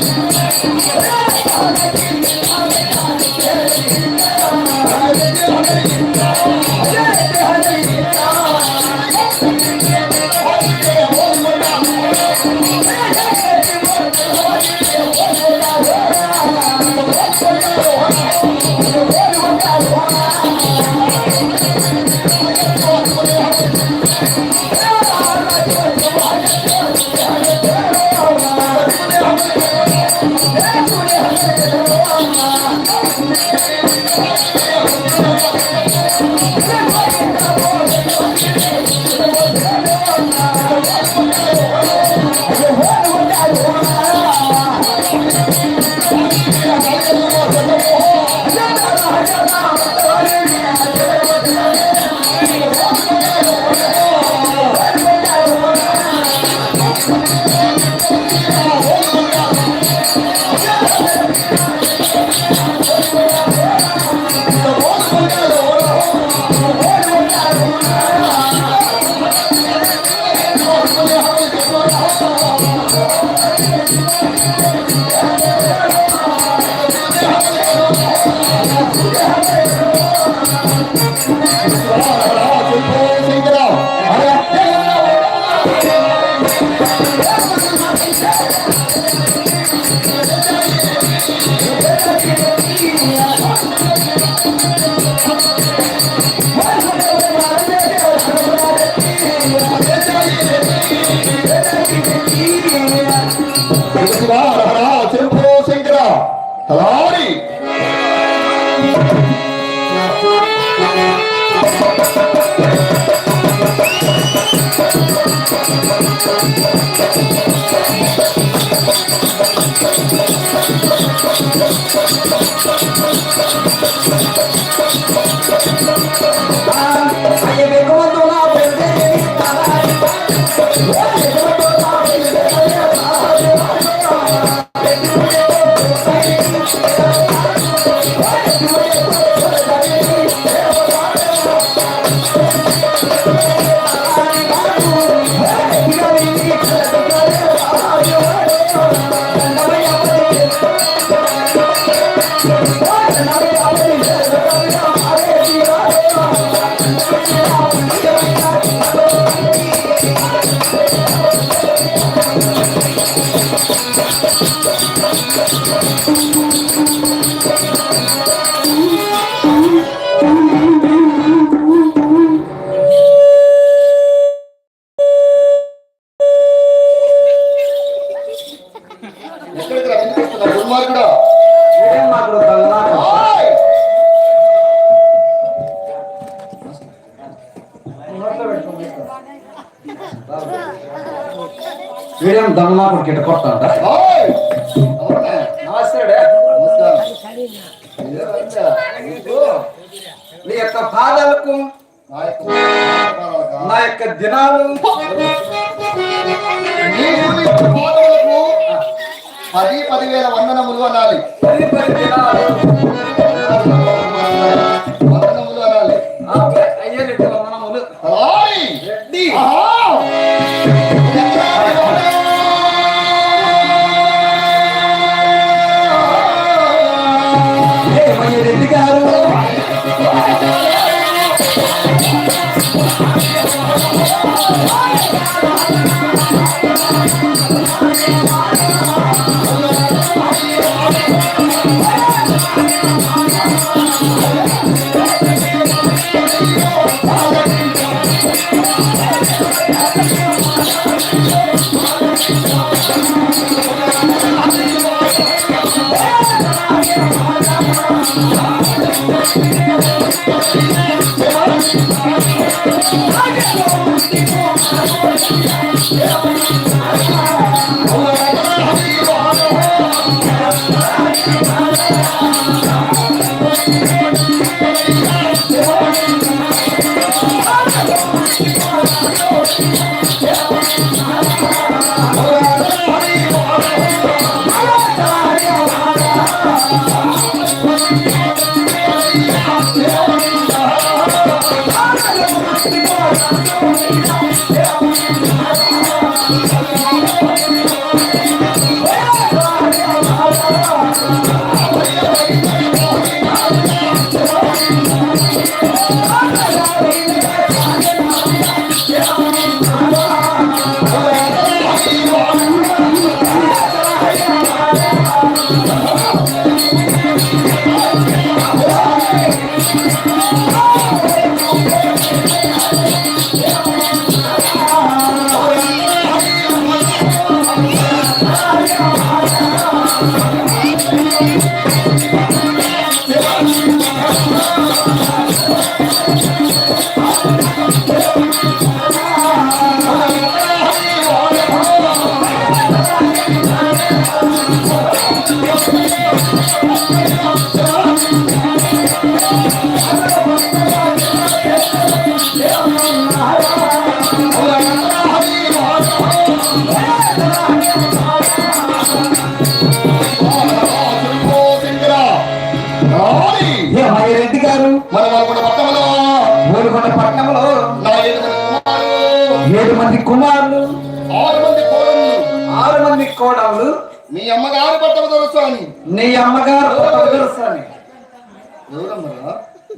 శివ ఓయ్! రెడ్డి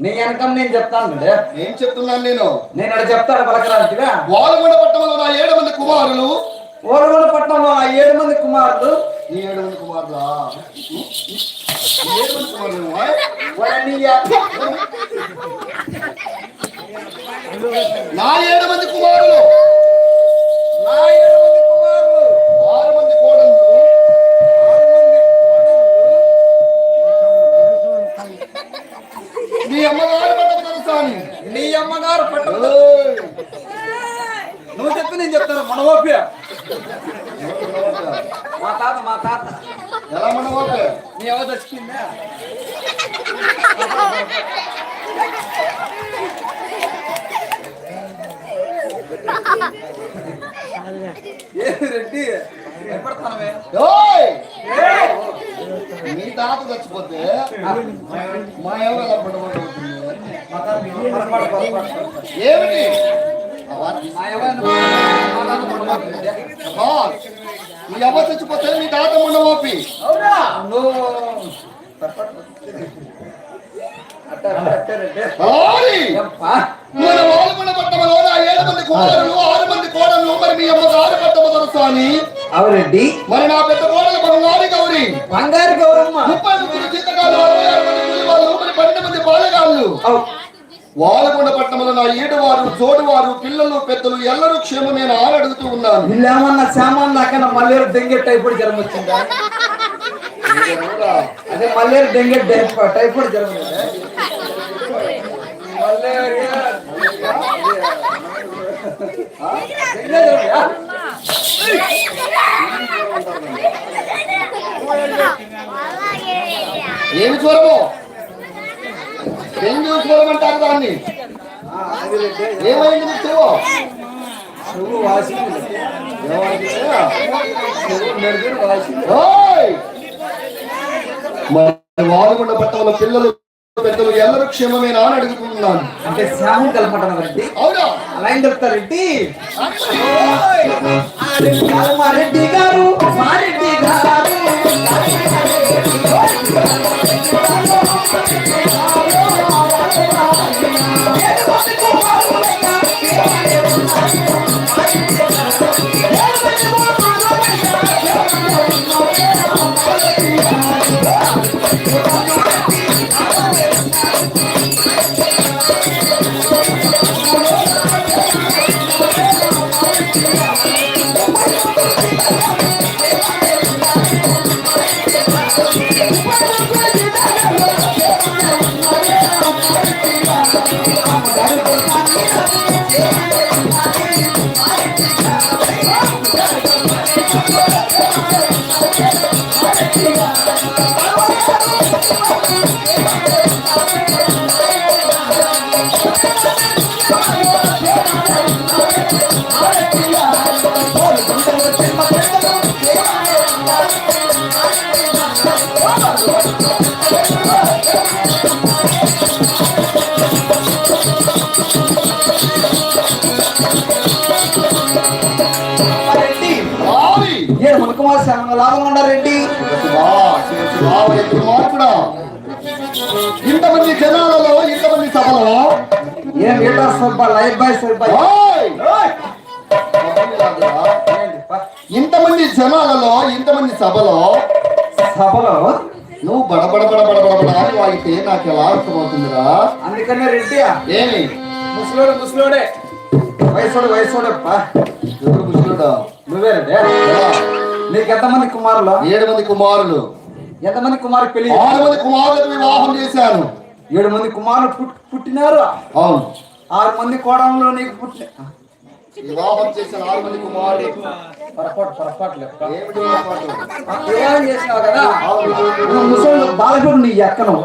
నీ వెనకం నేను చెప్తాను. ఏం చెప్తున్నాను నేను? నేను అక్కడ చెప్తాను పలకరాంటిగా వాలగొండ పట్టణంలో నా ఏడు మంది కుమారులు. ఓరగొండ పట్టణంలో ఆ ఏడు మంది కుమారులు. నీ ఏడు మంది కుమారులా? నీ ఏడు మంది కుమారులు నీ నా ఏడు మంది కుమారులు. నా ఏడు మంది కుమారులు ఆరు మంది కోడళ్ళు మీ అమ్మగారు పట్టణ తెలుసు అని నీ అమ్మగారు పట్టణ ఏయ్! నువ్వు చెప్పి నేను చెప్తాను. మనోప్య మా తాత మా తాత. ఎలా మనవాళ్ళు నీ ఎవరు తెచ్చుకుందా ఏమి రెడ్డి? ఎప్పడతానవే ఓయ్! మీ తాత చచ్చిపోతే మా ఎవరు ఎలా పడబడుతుంది పొరపాటు, పొరపాటు. ఏమిటి మా ఎవరు మా తాత పొరపాటు రెడ్డి. అబ్బా, మీ అవ్వ చచ్చిపోతే మీ తాత ఉండవోపి అవునా నువ్వు పొరపాటు. అట్ట, అట్ట, అట్ట రెడ్డి. ఓయ్! ఏమ్మా? మన వాలుమన పట్టణంలో నా ఏడు మంది కుమారులు ఆరు మంది కోడళ్ళు మరి మీ పట్టమ తెలుసు అని అవురెడ్డి మరి నా పెద్ద కోడలు బంగారు గౌరి బంగారు గౌరమ్మ ముప్పై ముగ్గురు అరవై ఆరు మంది కూలి వాళ్ళు మరి పన్నెండు మంది బాలగాళ్ళు అవు. వాలకొండ పట్టణంలో నా ఏడువారు జోడువారు పిల్లలు పెద్దలు ఎల్లరూ క్షేమమేనా అని అడుగుతూ ఉన్నాను వీళ్ళేమన్నా సామాన్ దాకా మల్లేరు డెంగే టైఫాయిడ్ జ్వరం వచ్చిందా అదే మల్లేరు డెంగే టైఫా- టైఫాయిడ్ జ్వరం? ఏమి జ్వరము జ్వరం అంటారు దాన్ని. ఏమైంది నీకు చెవు? వాసింది పట్టణంలో పిల్లలు పెద్దలు ఎల్లరూ క్షేమమేనా అని అడుగుతున్నాను. అంటే శ్యామం కలపటం రెడ్డి అవునా? అలా ఏం చెప్తారు రెడ్డి? రెడ్డి గారు. కుమార్ శానంగా లాగా ఉండాలి ఇంతమంది జనాలలో ఇంతమంది సభలో ఏం సబ్బ లైఫ్ బాయ్ సబ్బ! ఇంతమంది జనాలలో ఇంతమంది సభలో సభలో నువ్వు బడబడ బడబడ బడబడ అని వాగితే నాకు ఎలా అర్థమవుతుందిరా అందుకనే రెడ్డి ఏమి ముసలోడు ముసలోడే వయసోడు వయసోడే ఎవరు ముసలుడా నువ్వే రెడ్డి? నీకు ఎంతమంది కుమారులు ఏడు మంది కుమారులు ఎంతమంది కుమారు పెళ్ళి ఆరు మంది కుమారులకు వివాహం చేశాను ఏడు మంది కుమారులు పుట్- పుట్టినారు? అవును. ఆరు మంది కోడంలో నీకు పుట్టి వివాహం చేసిన ఆరు మంది కుమారులు. పొరపాటు పొరపాటు లెక్క. ఏమిటి పొరపాటు? ఆ వివాహం చేసినావు కదా? ముసలోడు బాలకుడు నీ ఎక్కను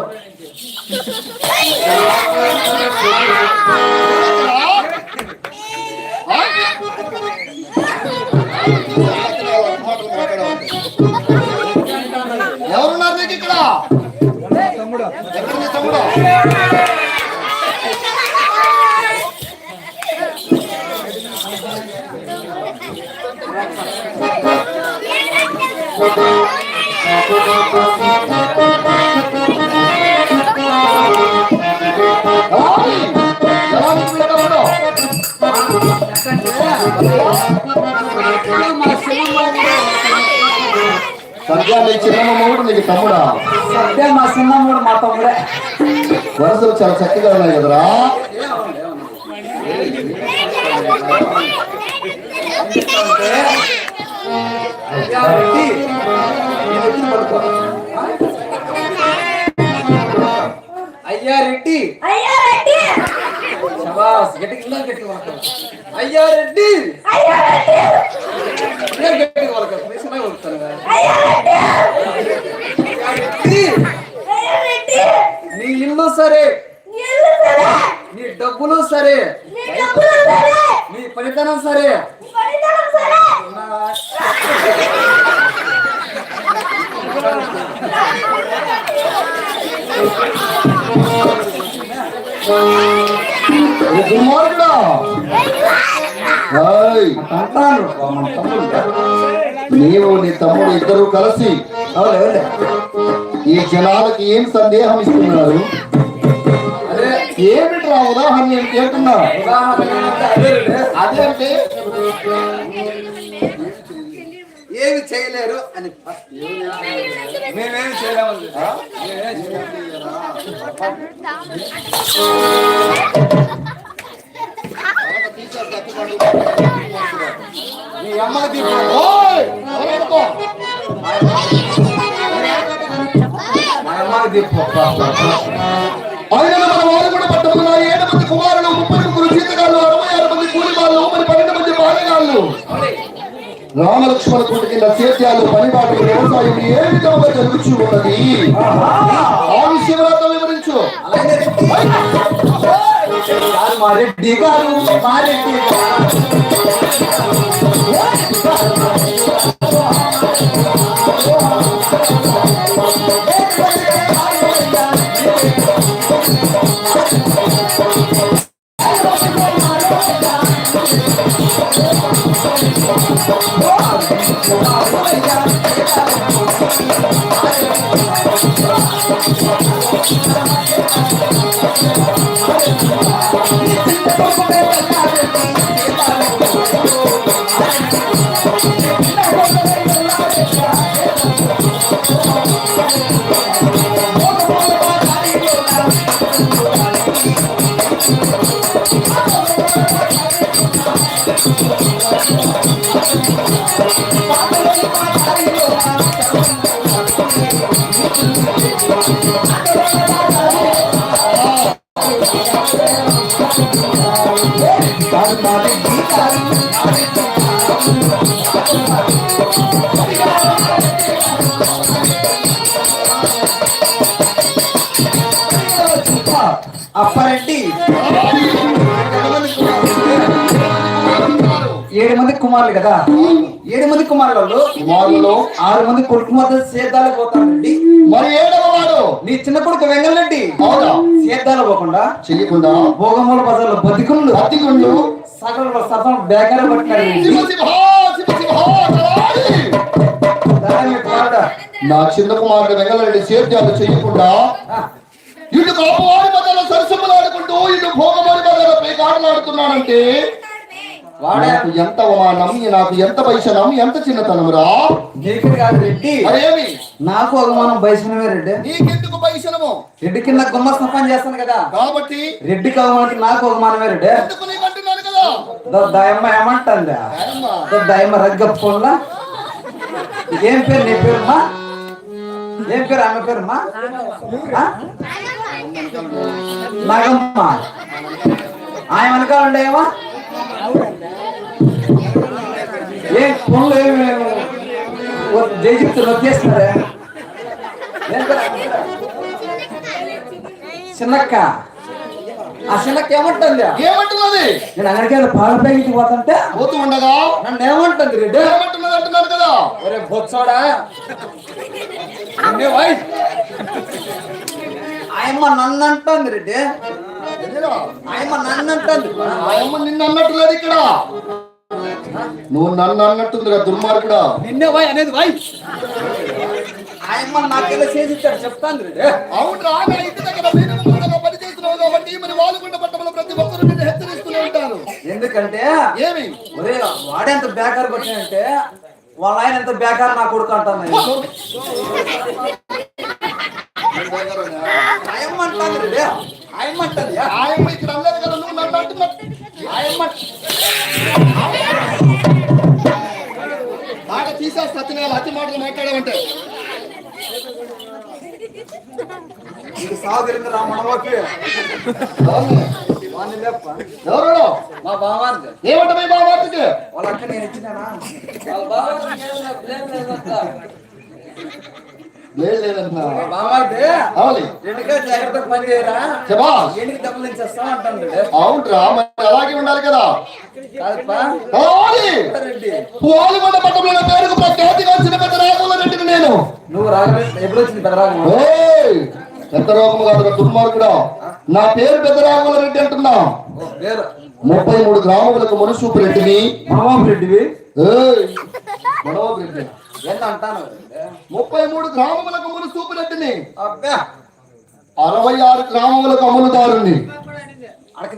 ఎక్కడుంది తమ్ముడు ఓయ్! ఎలా ఉంది మీ తమ్ముడు? సంధ్యా మీ చిన్న మొగుడు నీకు తమ్ముడా సత్య మా చిన్నమ్ముడు మా తమ్ముడే వరుసలు చాలా చక్కగా ఉన్నాయి కదరా రెడ్డి, నేను ఎత్తున పడుకో. అయ్యా రెడ్డి అయ్యా రెడ్డి శబాస్ గట్టిగా ఇంకా గట్టిగా పలకరు. అయ్యా రెడ్డి అయ్యా రెడ్డి ఇంకా గట్టిగా పలకరు. నిజమే పలుకుతాను కదా. నీ ఇల్లు సరే? నీ డబ్బులు సరే. నీ డబ్బులు సరే. నీ పనితనం సరే. తమ్ముడు నీవు నీ తమ్ముడు ఇద్దరు కలిసి. అవును. ఈ జనాలకి ఏం సందేహం ఇస్తున్నారు అదే ఏమిట్రా ఉదాహరణ నేను కేటున్నా అదే రెడ్డి. అదే అంటే ఏమి చేయలేరు అని మేమేమి చేయలేము ఆ? మేమేమి చేయలేము. నీ అమ్మకి దీపం. ఓయ్! ఎవరెత్తుకో? మా అమ్మకి దీపం. ఆయన మన వారుగుడ పట్టణంలో ఏడు మంది కుమారులు ముప్పై ముగ్గురు జీతగాళ్ళు అరవై ఆరు మంది కూలివాళ్ళు మరి పన్నెండు మంది బాలగాళ్ళు రామలక్ష్మణ కింద సేద్యాలు పనిబాట్లు వ్యవసాయం ఏ విధంగా జరుగుతూ ఉన్నది ఆ విషయం నాతో వివరించు అలాగే రెడ్డి. గారు మా రెడ్డి గారు మా రెడ్డి గారు. గారు కుమారులు కదా? ఏడు మంది కుమారులలో కుమారులలో ఆరు మంది కొడుకు మాత్రం సేద్దాలకు పోతాడండి మరి ఏడవ వాడు? నీ చిన్న కొడుకు వెంగళరెడ్డి. అవునా? సేద్దాలు పోకుండా చెయ్యకుండా? భోగముల బజార్లో బతికుండు. అతికుండు సగంలో సగం బేకారు పట్టినాడు. నా చిన్న కుమారుడు వెంగళరెడ్డి సేద్యాలు చేయకుండా ఇటు కాపువారి బద్దల సరసములాడుకుంటూ ఇటు భోగవారి బద్దల పేకాటలాడుతున్నానంటే వాడే నాకు ఎంత అవమానం నాకు ఎంత పైసనం ఎంత చిన్నతనమురా నీకు కాదు రెడ్డి. నాకు అవమానం బయసునమే రెడ్డి. నీకెందుకు పైసనము రెడ్డి కింద గుమ్మస్త పని చేస్తాను కదా. కాబట్టి రెడ్డికి అవమానం నాకు అవమానమే రెడ్డి. ఎందుకు నీకు అంటున్నాను కదా? దో దయమ్మ ఏమంటుందా? దయమ్మ. ఏం పేరు నీ పేరుమా ఏం పేరు ఆమె పేరుమా? నాగమ్మ. ఆయన వెనకాల ఉండేవా? ఏ ఫోన్లో ఏమి ఆమె పేరు? చిన్నక్క. ఆ చిన్నక్క ఏమంటుంది? ఏమంటున్నది? నేను అక్కడికి పాల ప్యాకెట్ పోతుంటే పోతూ ఉండగా? నన్ను ఏమంటుంది రెడ్డి? ఏమంటున్నది అంటున్నాను కదా? ఒరే బొచ్చాడా ఆయమ్మ నన్ను అంటుంది రెడ్డి ఆయమ్మ నన్ను అంటుంది ఆయమ్మ నిన్ను అన్నట్టులేదు ఇక్కడ. నువ్వు నన్ను అన్నట్టుందిరా దుర్మార్గుడా. నిన్నే వాయ్ అనేది వాయ్. ఆయమ్మ నాకేదో చేసి ఇచ్చాడు చెప్తాను రెడ్డి అవునరా నా ఇంటి దగ్గర పని చేస్తున్నావు కాబట్టి మరి వాలుగుండ పట్టణంలో ప్రతి ఒక్కరు నిన్ను హెచ్చరిస్తూనే ఉంటారు. ఎందుకంటే ఏమి? ఒరే వాడెంత బేకార్ కొట్టాడంటే వాళ్ళ ఆయన ఎంత బేకార్ నా కొడుకు అంటాను నేను. ఆయమ్మ అంటాను ఆయమ్మ అంటుంది. ఆయమ్మ ఇక్కడ కదా నువ్వు నన్ను మాట తీసేస్తా సత్యనారాయణ అతి మాటలు మాట్లాడమంటే. ఇది సాగురింది రా మనవకి ఎవరు? వాడిని లేప్ప ఎవరు? మా బావారిది ఏమంట మీ బాబాకి వాళ్ళ అక్క నేను ఇచ్చినానా? బావారిది అవునరా మరి అలాగే ఉండాలి కదా. పోలుగొండ పట్టణంలో పేరుకు ప్రఖ్యాతిగా చిన్న పెద్ద రాఘవుల రెడ్డిని నేను. నువ్వు రాగలే ఎప్పుడు వచ్చింది పెద్దరాగం ఏయ్! పెద్ద రోగము కాదు దుర్మార్గుడా నా పేరు పెద్ద రాఘవుల రెడ్డి అంటున్నా. ముప్పై మూడు గ్రామములకు మనుసూపు రెడ్డిని మామూలు రెడ్డివి? ఏయ్! మనోహర్ రెడ్డి. ముప్పై మూడు గ్రామములకు రెడ్డిని అబ్బా! అరవై ఆరు గ్రామములకు అమలుదారుని అడక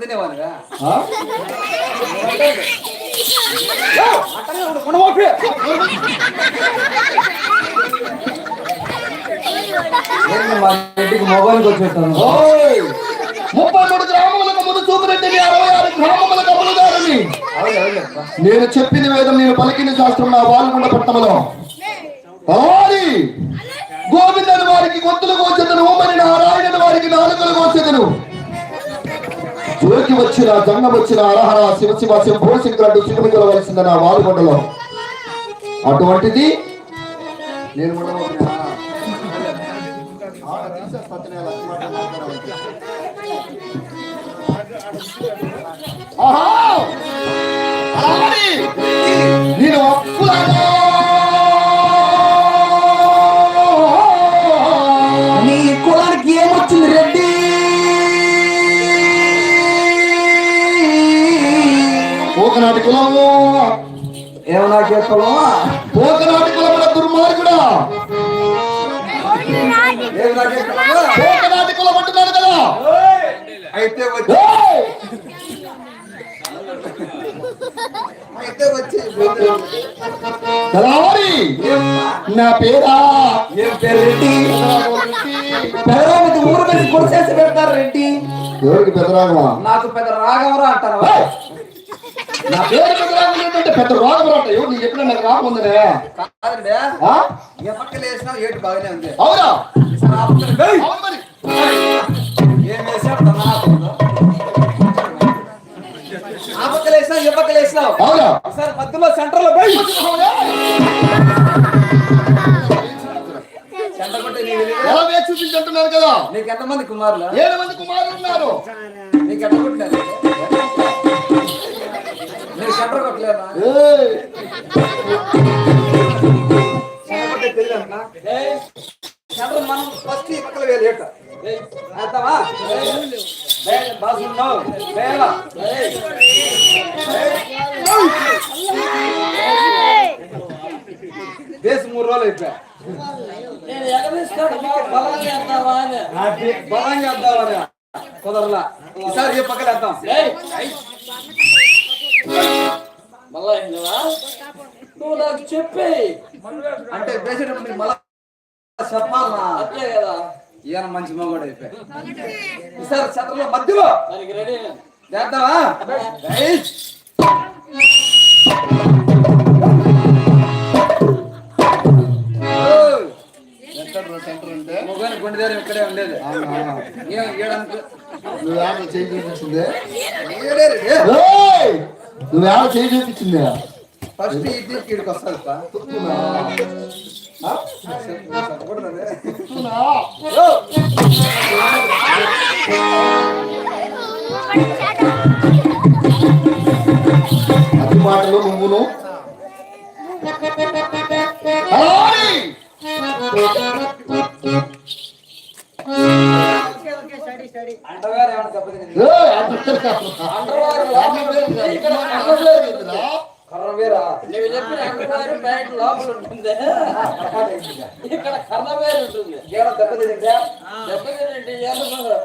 ఇంటికి మొబైల్కి వచ్చేస్తాను! ముప్పై మూడు గ్రామములకు మునుసూపు రెడ్డిని అరవై ఆరు గ్రామములకు అమలుదారుని నేను చెప్పిన వేదం నేను పలికిన శాస్త్రం నా వాల్గొండ పట్టణంలో. కావాలి గోవిందని వారికి గొంతులు కోసేదను మరి నారాయణ వారికి నాలుకలు కోసేదను జోకి వచ్చిన జంగ వచ్చిన అరహర శివ శివ శంభో శంకరుడు సిగ్గుమిగలవలసింది నా వాలుగొండలో అటువంటిది నేను ఉండబోతున్నా. కులము ఏమన్నా కులమా పోకనాటి కులముల దుర్మార్గుడా? పోకనాటి కులం అంటున్నాను కదా. అయితే నా పేరా? ఏం రెడ్డి పెదరామతి ఊరు గుడిసేసి పెడతారు రెడ్డి ఎవరికి నాకు పెద్ద రాఘవరా అంటారు! నా పేరు ఏంటంటే పెద్ద రోగం రాట ఎవరు నీకు ఎప్పుడు నాకు రాగం ఉందనే కాదండి. పక్కన వేసినా ఏటు బాగానే ఉంది. అవునా? ఏం వేసాడు తన ఆపంలో? ఆ పక్కన వేసినావు ఏ పక్కన వేసినావు అవునా? ఈసారి మధ్యలో సెంటర్లో పోయి చూపించుంటున్నారు కదా? నీకు ఎంతమంది కుమారులు? ఏడు మంది కుమారులు ఉన్నారు. నీకు నీకు సెంటర్ కొట్టలేదా? ఏయ్! సెంటర్ మనం ఫస్ట్ ఈ పక్కన వేలు ఏట. వేద్దామా? బాగున్నావు వేల దేశం మూడు రోజులు అయిపోయా. బలం చేద్దామని కుదరలా. ఈసారి ఏ మళ్ళా? నువ్వు నాకు చెప్పి. అంటే వేసేటప్పుడు మళ్ళా చెప్పాలనా? అంతే కదా. ఈయన మంచి మగవాడు అయిపోయా. ఈసారి చట్టంలో మధ్యలో. దానికి రెడీ చేద్దామా? ఇక్కడే ఉండేది. నువ్వు నువ్వు ఏమైనా చేయి చూపించిందే ఫస్ట్ కీడికి? చెప్పకూడదు అదే. మాటలు నువ్వును. కర్ర వేరా నువ్వు చెప్పిన అండర్వేర్ ప్యాంట్ లోపల ఉంటుంది. ఇక్కడ కర్ణవేర్ ఉంటుంది. ఏమన్నా దెబ్బతిందా దెబ్బతినంటే ఏమన్నా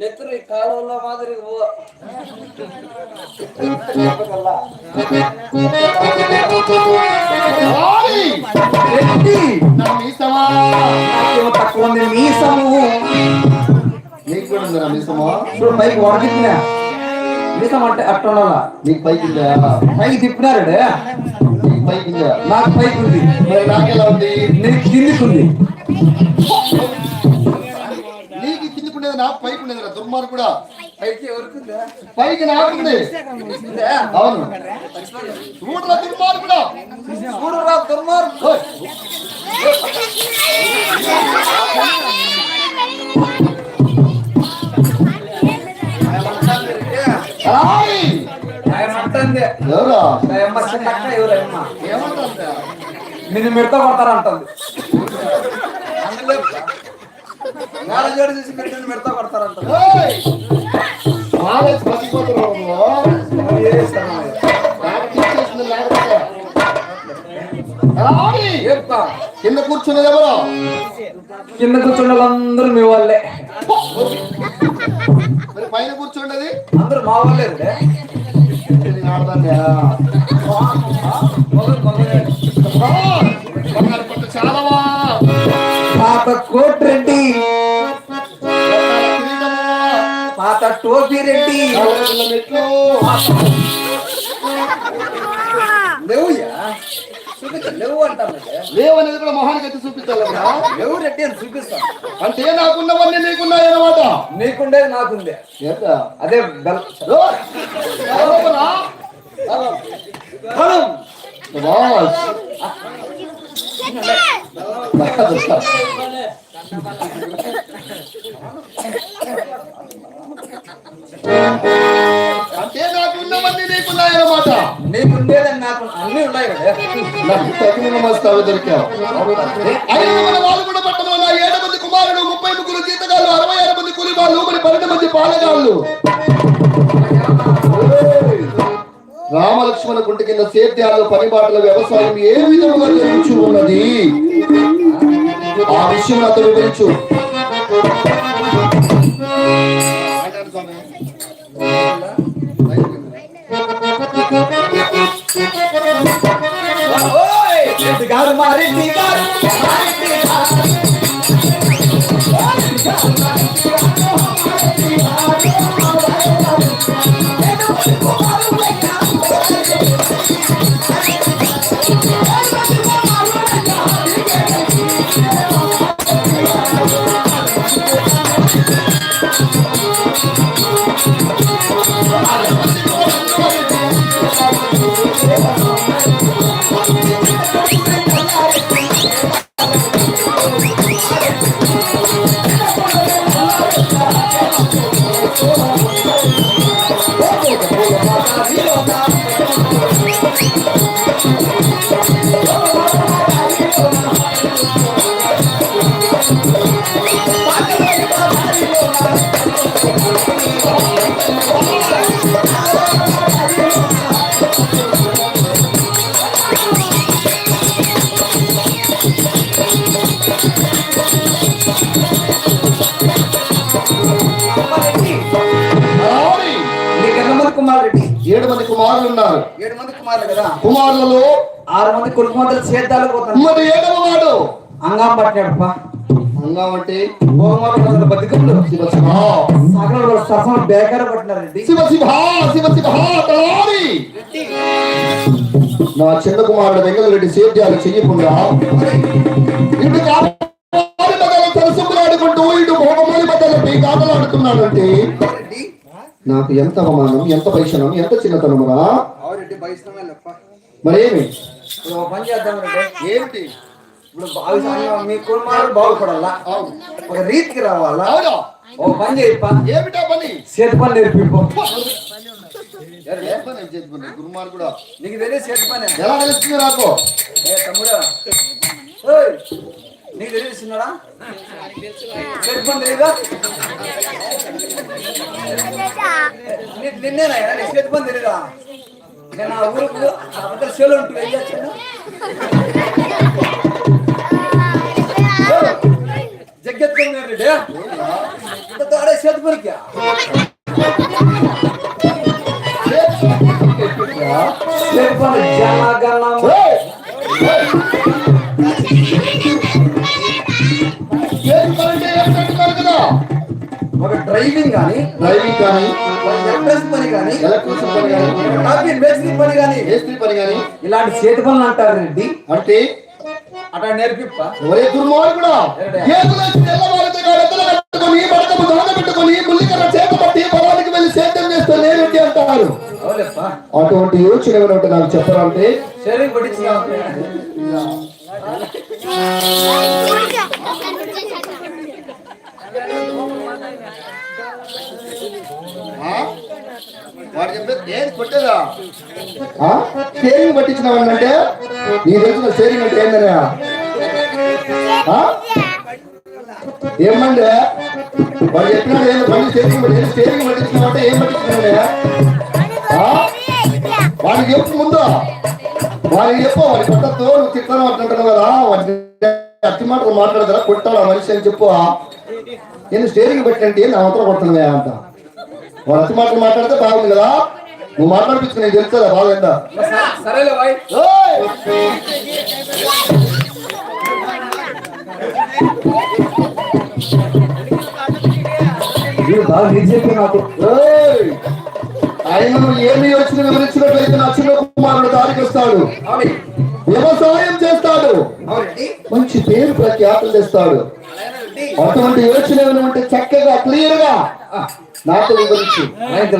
నెత్తురు కాలువలో మాదిరి తక్కువ మీసము. నీకు కూడా ఉందా మీసమా చూడు పైకి వరకిట్టినా మీసం అంటే అట్ట ఉండాలా? నీకు పైకి ఉందా? పైకి తిప్పినారు నీకు పైకి ఉందా? నాకు పైకి ఉంది. మరి నాకెలా ఉంది? నీకు కిందికి ఉంది. నీకు కిందకు ఉండేది నాకు పైకి ఉండేది దుర్మార్ కూడా పైకి పైకి నాకుంది అవును. చూడరా దుర్మార్ కూడా చూడురా దుర్మార్గు నిన్ను మిడత కొడతారా అంటుంది నేల జోడు చూసి మీరు మిడత లేకపోతే. అలాని! చెప్తా. కింద కూర్చున్నది ఎవరు? కింద కూర్చున్న వాళ్ళందరూ మీ వాళ్ళే. మరి పైన కూర్చుండేది? అందరూ మా వాళ్ళే ఆడదాన్నే. పాత కోట్ రెడ్డి? పాత టోపీ రెడ్డి. లేవుయా చూపించ లేవు అంటాను లేవనేది కూడా మొహానికి ఎత్తి చూపించాలి లేవు రెడ్డి అని చూపిస్తాను అంటే నాకున్నవన్నీ నీకున్నాయి అన్నమాట. నీకుండేది నాకుందే. అదే బెల్ ఓయ్! నాకు బలం. బాస్. అంటే నాకున్నవన్నీ నీకున్నాయి నాకు అన్నీ ఉన్నాయి కదా నాకు తగిన మస్తావి దొరికావు మన వాళ్ళు కూడా పట్టణంలో నా ఏడు మంది కుమారుడు ముప్పై ముగ్గురు జీతగాళ్ళు అరవై ఆరు మంది కూలి వాళ్ళు మరి పన్నెండు మంది పాలగాళ్ళు రామలక్ష్మణ కుంట కింద సేద్యాలు పనిబాటల వ్యవసాయం ఏ విధంగా జరుగుతూ ఉన్నది ఆ విషయం అతను వివరించు ఓయ్! రెడ్డి గారు మా గారు మా గారు. మంది కుమారులు కదా? కుమారులలో ఆరు మంది కొడుకు మందులు సేద్యాలు పోతాను మరి ఏడవ వాడు అంగాం పట్టినాడు అంగా అంటే భోగమాలు బతికములు శివ శివ సగలు సరసన బేకార పట్టినారండి శివ శివ శివ శివ తలారి నా చిన్న కుమారుడు వెంగళరెడ్డి సేద్యాలు చెయ్యకుండా ఆడుకుంటూ ఇటు భోగమూలి నాకు ఎంత అవమానం ఎంత పైశనం ఎంత చిన్నతనమురా? ఇప్పుడు ఒక పని చేద్దాం ఏమిటి? ఇప్పుడు మీ కుటుంబాలు బాగుపడాలా? ఒక రీతికి రావాలా? ఓ పని చేయప్ప ఏమిటా పని? చేతి పని నేర్పిపో. ఏ పని? ఏం చేసుకుని గురుమార్ కూడా. నీకు తెలియదు చేతి పని. ఎలా తెలుస్తుంది నాకు? ఏ తమ్ముడు? నీకు తెలియదు చిన్నడా? చేతి పని నిన్నేనా చేతి పని తెలియదా? నేను ఆ ఊరికి అక్కడ చేలో ఉంటుంది వెళ్ళొచ్చాను జగ్గెత్తుకుని రెడ్డి. ఆడే చేతి పనికి? చేతి జనగణం డ్రైవింగ్ కానీ డ్రైవింగ్ కానీ ఒక ఎక్స్ప్రెస్ పని కానీ ఎలక్ట్రిసిటీ పని కానీ కాఫీ మేస్త్రి పని కానీ మేస్త్రి పని కానీ. ఇలాంటి చేతి పనులు అంటారు రెడ్డి. అంటే? అట్లా నేర్పిప్ప. ఎవరే దుర్మార్గుడా? ఏకులేసి తెల్లవారితే గడతలు కట్టుకొని మడకము దాన పెట్టుకొని ముల్లికర్ర చేత పట్టి పొలానికి వెళ్ళి సేద్యం చేస్తే లేనట్టు అంటారు. అవులేప్ప అటువంటి యోచన ఏమైనా నాకు చెప్పాలంటే? శరీరం పట్టించి వాడు చెప్పేది ఏది కొట్టేదా? షేరింగ్ పట్టించినావంటే నీ తెలిసిన షేరింగ్ అంటే ఏందనే? ఏమంటే వాడు చెప్పినాడు ఏంది పని షేరింగ్ పట్టి షేరింగ్ పట్టించినావంటే ఏం పట్టించినాడే వాడికి చెప్పు ముందు. వాడికి చెప్పు వాడి కొట్టద్దు నువ్వు తిట్టాను అంటుంటావు కదా. వాడి అతి మాటలు మాట్లాడతారా? కొట్టాడు ఆ మనిషి అని చెప్పు. నేను స్టేరింగ్ పెట్టంటే నా అవతల కొడుతున్నావే అంట. అతి మాటలు మాట్లాడితే బాగుంది కదా? నువ్వు మాట్లాడిపించుకు నేను తెలుస్తుందా? బాగుందా? సరేలే బాగా చెప్పి నాకు! ఆయనను ఏమి వచ్చిన వివరించినట్లయితే నా చిన్న కుమారుడు దారికి వస్తాడు. వ్యవసాయం చేస్తాడు. మంచి పేరు ప్రఖ్యాతులు తెస్తాడు. అటువంటి యోచన ఏమైనా ఉంటే చక్కగా క్లియర్గా నాతో వివరించు నేను